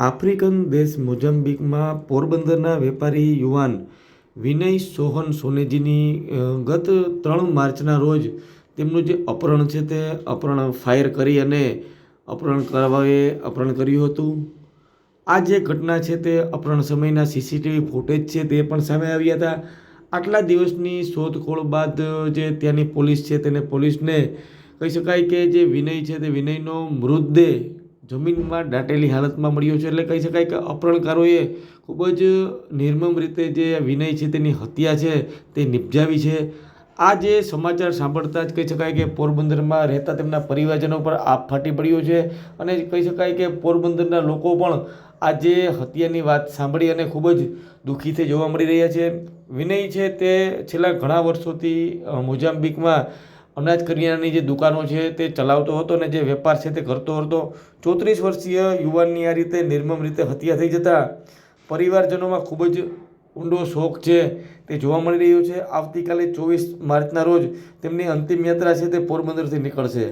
African દેશ મોઝામ્બિકમાં પોરબંદરના વેપારી યુવાન વિનય સોહન સોનેજીની ગત ત્રણ માર્ચના રોજ તેમનું જે અપહરણ છે તે અપહરણ ફાયર કરી અને અપહરણ કરવાએ અપહરણ કર્યું હતું. આ જે ઘટના છે તે અપહરણ સમયના સીસીટીવી ફૂટેજ છે તે પણ સામે આવ્યા હતા. આટલા દિવસની શોધખોળ બાદ જે ત્યાંની પોલીસ છે તેને પોલીસને કહી શકાય કે જે વિનય છે તે વિનયનો મૃતદેહ જમીનમાં દાટેલી હાલતમાં મળ્યો છે એટલે કહી શકાય કે અપહરણકારોએ ખૂબ જ નિર્મમ રીતે જે વિનય છે, તેની હત્યા છે, તે નિપજાવી છે. આ જે સમાચાર સાંભળતા જ કહી શકાય કે પોરબંદરમાં રહેતા તેમના પરિવારજનો પર આપ ફાટી પડ્યો છે અને કહી શકાય કે પોરબંદરના લોકો પણ આ જે હત્યાની વાત સાંભળી અને ખૂબ જ દુઃખી થઈ જોવા મળી રહ્યા છે. વિનય છે તે છેલ્લા ઘણા વર્ષોથી મોઝામ્બિકમાં અનાજ કરિયાણાની જે દુકાનો છે તે ચલાવતો હતો અને જે વેપાર છે તે કરતો હતો. ચોત્રીસ વર્ષીય યુવાનની આ રીતે નિર્મમ રીતે હત્યા થઈ જતા પરિવારજનોમાં ખૂબ જ ઊંડો શોક છે તે જોવા મળી રહ્યો છે. આવતીકાલે ચોવીસ માર્ચના રોજ તેમની અંતિમ યાત્રા છે તે પોરબંદરથી નીકળશે.